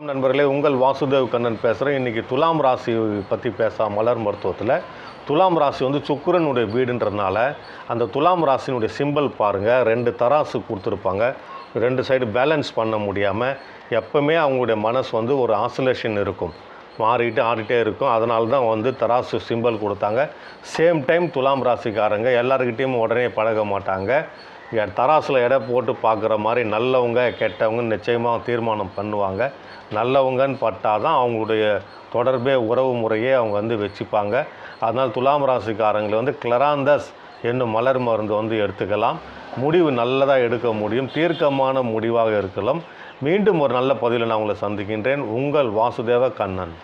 நண்பர்களே உங்கள் வாசுதேவ் கண்ணன் பேசுகிறேன் இன்றைக்கி துலாம் ராசி பற்றி பேச மலர் மருத்துவத்தில். துலாம் ராசி வந்து சுக்கரனுடைய வீடுன்றதுனால அந்த துலாம் ராசினுடைய சிம்பல் பாருங்கள் ரெண்டு தராசு கொடுத்துருப்பாங்க. ரெண்டு சைடு பேலன்ஸ் பண்ண முடியாமல் எப்பவுமே அவங்களுடைய மனசு வந்து ஒரு ஆசோலேஷன் இருக்கும். மாறிட்டு ஆடிட்டே இருக்கும். அதனால தான் வந்து தராசு சிம்பல் கொடுத்தாங்க. சேம் டைம் துலாம் ராசிக்காரங்க எல்லாருக்கிட்டேயும் உடனே பழக மாட்டாங்க. எ- எடை போட்டு பார்க்குற மாதிரி நல்லவங்க கெட்டவங்க நிச்சயமாக தீர்மானம் பண்ணுவாங்க. நல்லவங்கன்னு பட்டால் தான் அவங்களுடைய தொடர்பே உறவு முறையே அவங்க வந்து வச்சுப்பாங்க. அதனால் துலாம் ராசிக்காரங்களை வந்து கிளராந்தஸ் என்னும் மலர் மருந்து வந்து எடுத்துக்கலாம். முடிவு நல்லதாக எடுக்க முடியும். தீர்க்கமான முடிவாக இருக்கலாம். மீண்டும் ஒரு நல்ல பதிவில் நான் உங்களை சந்திக்கின்றேன். உங்கள் வாசுதேவ கண்ணன்.